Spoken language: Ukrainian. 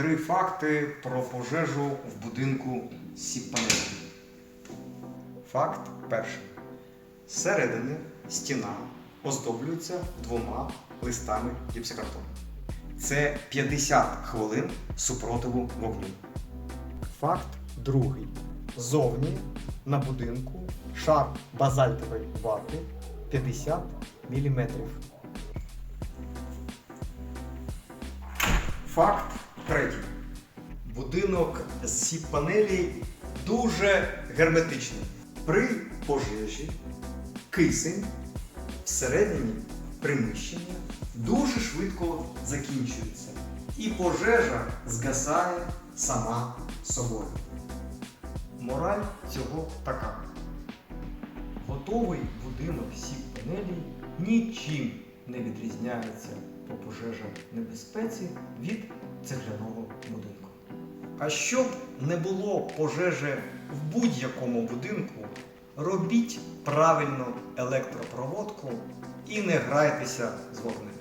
Три факти про пожежу в будинку Сіпанелі. Факт перший. Зсередини стіна оздоблюється двома листами гіпсокартону. Це 50 хвилин супротиву вогню. Факт другий. Зовні на будинку шар базальтової вати 50 мм. Факт третій. Будинок з сіп-панелі дуже герметичний. При пожежі кисень всередині приміщення дуже швидко закінчується. І пожежа згасає сама собою. Мораль цього така. Готовий будинок сіп-панелі нічим не відрізняється по пожежах небезпеці від цегляного будинку. А щоб не було пожежі в будь-якому будинку, робіть правильно електропроводку і не грайтеся з вогнем.